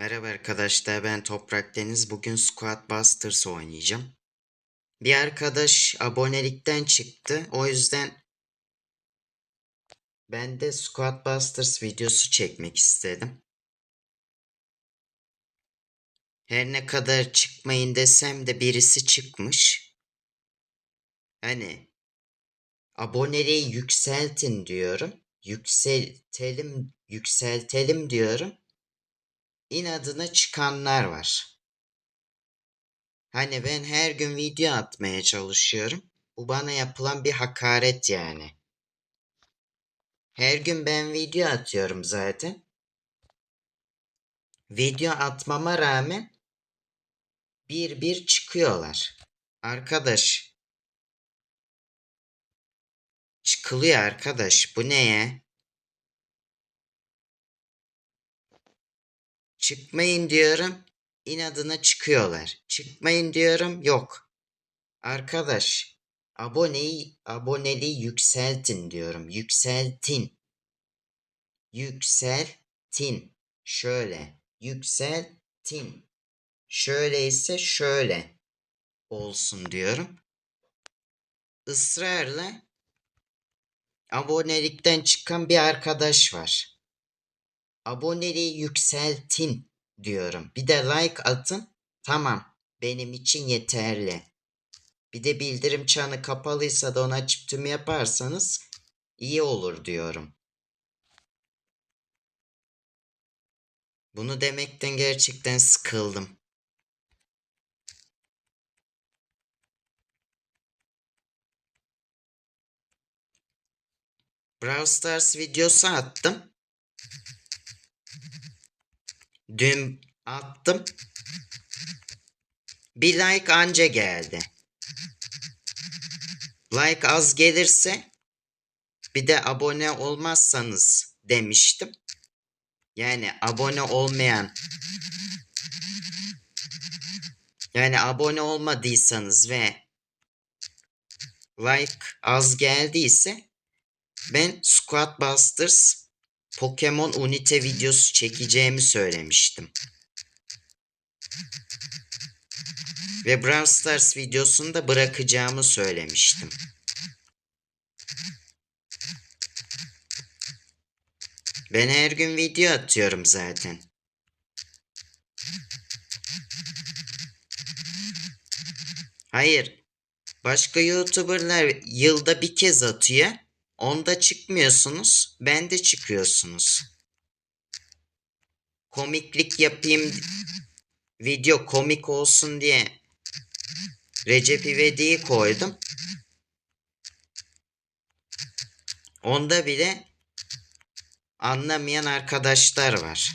Merhaba arkadaşlar ben Toprak Deniz. Bugün Squad Busters oynayacağım. Bir arkadaş abonelikten çıktı. O yüzden ben de Squad Busters videosu çekmek istedim. Her ne kadar çıkmayın desem de birisi çıkmış. Hani aboneliği yükseltin diyorum. Yükseltelim, yükseltelim diyorum inadına çıkanlar var. Hani ben her gün video atmaya çalışıyorum. Bu bana yapılan bir hakaret yani. Her gün ben video atıyorum zaten. Video atmama rağmen bir bir çıkıyorlar. Arkadaş. Çıkılıyor arkadaş. Bu ne ya? Çıkmayın diyorum. inadına çıkıyorlar. Çıkmayın diyorum. Yok. Arkadaş aboneyi aboneliği yükseltin diyorum. Yükseltin. Yükseltin. Şöyle. Yükseltin. Şöyle ise şöyle olsun diyorum. Israrla abonelikten çıkan bir arkadaş var aboneliği yükseltin diyorum. Bir de like atın. Tamam. Benim için yeterli. Bir de bildirim çanı kapalıysa da onu açıp tüm yaparsanız iyi olur diyorum. Bunu demekten gerçekten sıkıldım. Brawl Stars videosu attım. Dün attım. Bir like anca geldi. Like az gelirse bir de abone olmazsanız demiştim. Yani abone olmayan yani abone olmadıysanız ve like az geldiyse ben Squad Busters Pokemon Unite videosu çekeceğimi söylemiştim. Ve Brawl Stars videosunu da bırakacağımı söylemiştim. Ben her gün video atıyorum zaten. Hayır. Başka YouTuber'lar yılda bir kez atıyor. Onda çıkmıyorsunuz. Bende çıkıyorsunuz. Komiklik yapayım. Video komik olsun diye Recep İvedik'i koydum. Onda bile anlamayan arkadaşlar var.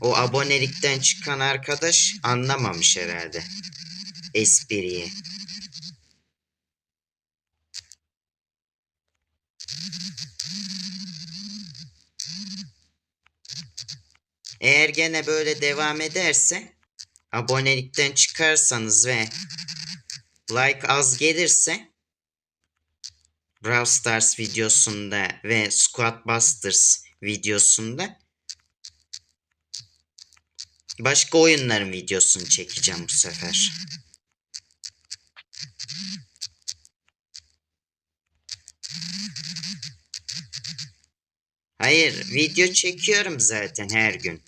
O abonelikten çıkan arkadaş anlamamış herhalde espriyi. Eğer gene böyle devam ederse abonelikten çıkarsanız ve like az gelirse Brawl Stars videosunda ve Squad Busters videosunda başka oyunların videosunu çekeceğim bu sefer. Hayır, video çekiyorum zaten her gün.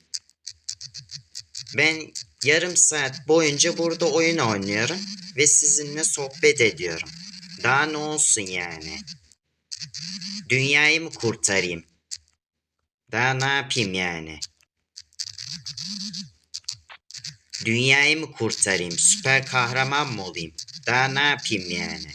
Ben yarım saat boyunca burada oyun oynuyorum ve sizinle sohbet ediyorum. Daha ne olsun yani? Dünyayı mı kurtarayım? Daha ne yapayım yani? Dünyayı mı kurtarayım? Süper kahraman mı olayım? Daha ne yapayım yani?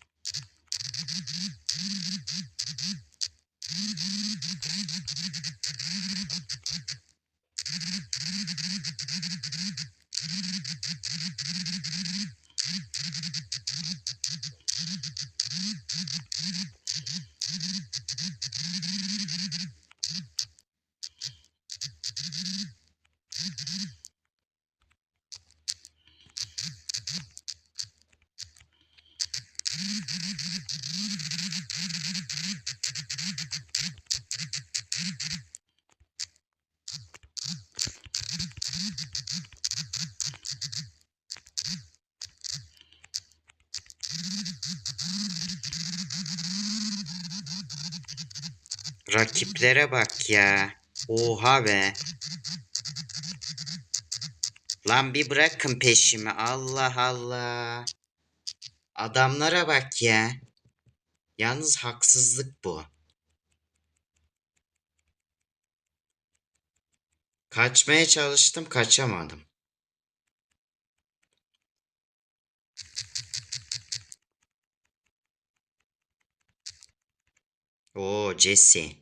Rakiplere bak ya. Oha be. Lan bir bırakın peşimi. Allah Allah. Adamlara bak ya. Yalnız haksızlık bu. Kaçmaya çalıştım, kaçamadım. Oo Jesse.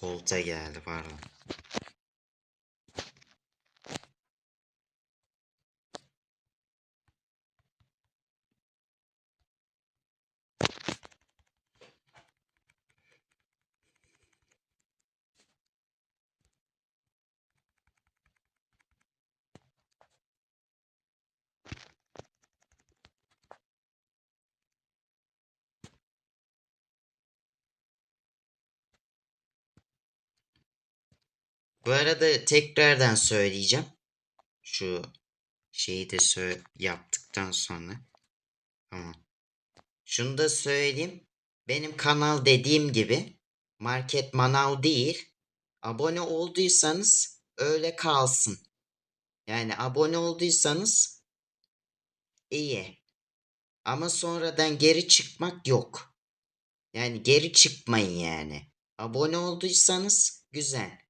Kolta geldi pardon. Bu arada tekrardan söyleyeceğim. Şu şeyi de yaptıktan sonra. Tamam. Şunu da söyleyeyim. Benim kanal dediğim gibi market manav değil. Abone olduysanız öyle kalsın. Yani abone olduysanız iyi. Ama sonradan geri çıkmak yok. Yani geri çıkmayın yani. Abone olduysanız güzel.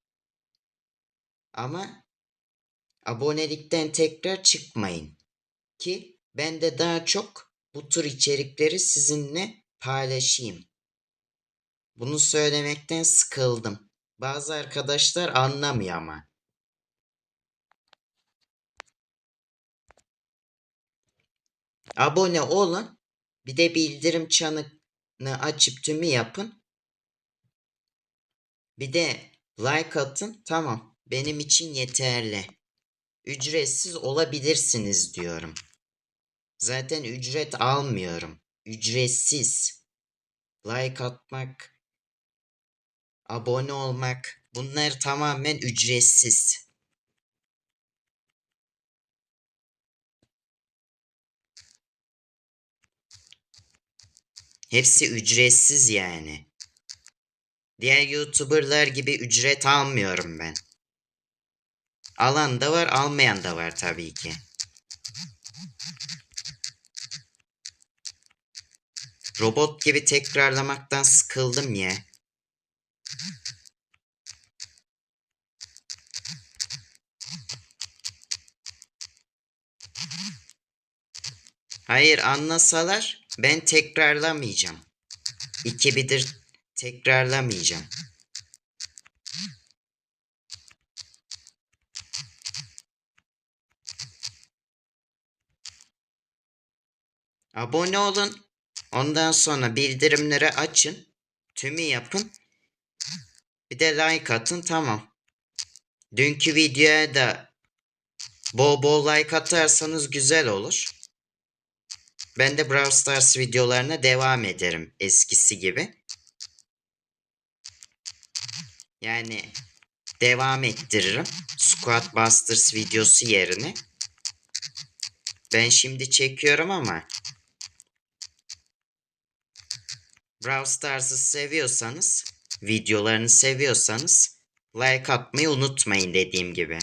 Ama abonelikten tekrar çıkmayın. Ki ben de daha çok bu tür içerikleri sizinle paylaşayım. Bunu söylemekten sıkıldım. Bazı arkadaşlar anlamıyor ama. Abone olun. Bir de bildirim çanını açıp tümü yapın. Bir de like atın. Tamam. Benim için yeterli. Ücretsiz olabilirsiniz diyorum. Zaten ücret almıyorum. Ücretsiz. Like atmak, abone olmak bunlar tamamen ücretsiz. Hepsi ücretsiz yani. Diğer YouTuber'lar gibi ücret almıyorum ben. Alan da var, almayan da var tabii ki. Robot gibi tekrarlamaktan sıkıldım ya. Hayır anlasalar ben tekrarlamayacağım. İki bidir tekrarlamayacağım. Abone olun. Ondan sonra bildirimleri açın. Tümü yapın. Bir de like atın tamam. Dünkü videoya da bol bol like atarsanız güzel olur. Ben de Brawl Stars videolarına devam ederim eskisi gibi. Yani devam ettiririm. Squad Busters videosu yerine. Ben şimdi çekiyorum ama Brawl Stars'ı seviyorsanız, videolarını seviyorsanız like atmayı unutmayın dediğim gibi.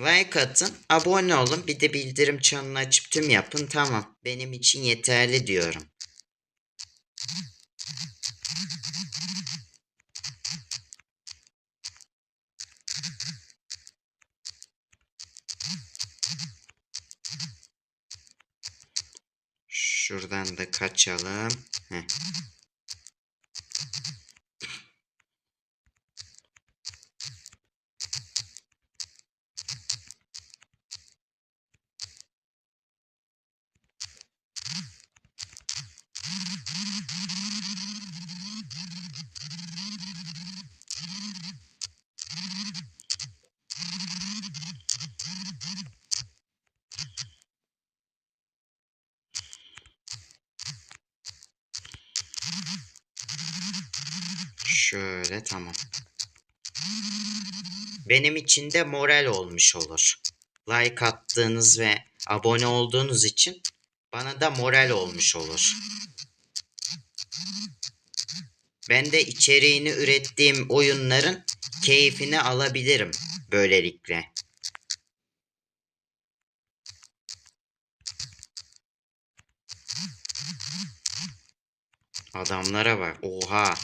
Like atın, abone olun, bir de bildirim çanını açıp tüm yapın. Tamam, benim için yeterli diyorum. Şuradan da kaçalım. Heh. Şöyle tamam. Benim için de moral olmuş olur. Like attığınız ve abone olduğunuz için bana da moral olmuş olur. Ben de içeriğini ürettiğim oyunların keyfini alabilirim böylelikle. Adamlara bak. Oha.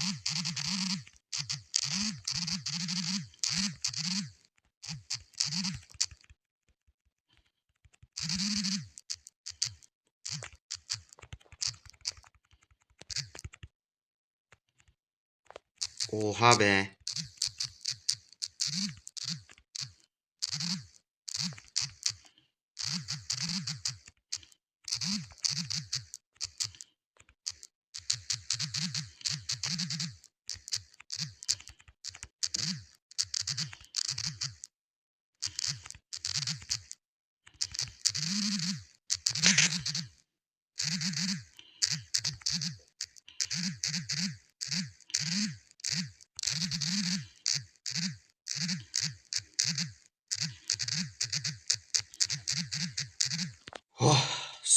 Oha be.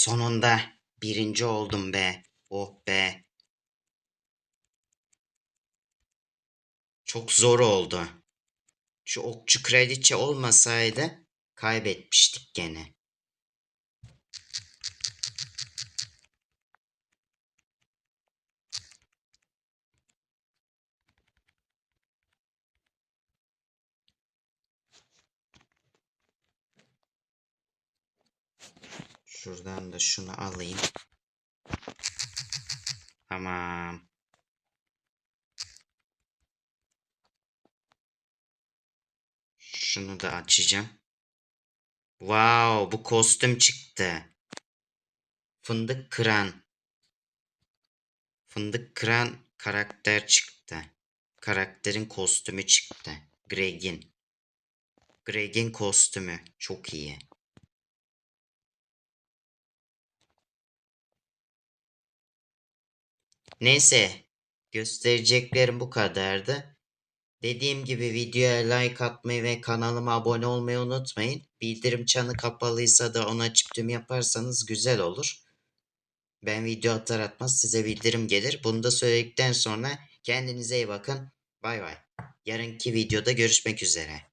Sonunda birinci oldum be. Oh be. Çok zor oldu. Şu okçu kraliçe olmasaydı kaybetmiştik gene. Şuradan da şunu alayım. Tamam. Şunu da açacağım. Wow, bu kostüm çıktı. Fındık kıran. Fındık kıran karakter çıktı. Karakterin kostümü çıktı. Greg'in. Greg'in kostümü çok iyi. Neyse, göstereceklerim bu kadardı. Dediğim gibi videoya like atmayı ve kanalıma abone olmayı unutmayın. Bildirim çanı kapalıysa da onu açıp yaparsanız güzel olur. Ben video atar atmaz size bildirim gelir. Bunu da söyledikten sonra kendinize iyi bakın. Bay bay. Yarınki videoda görüşmek üzere.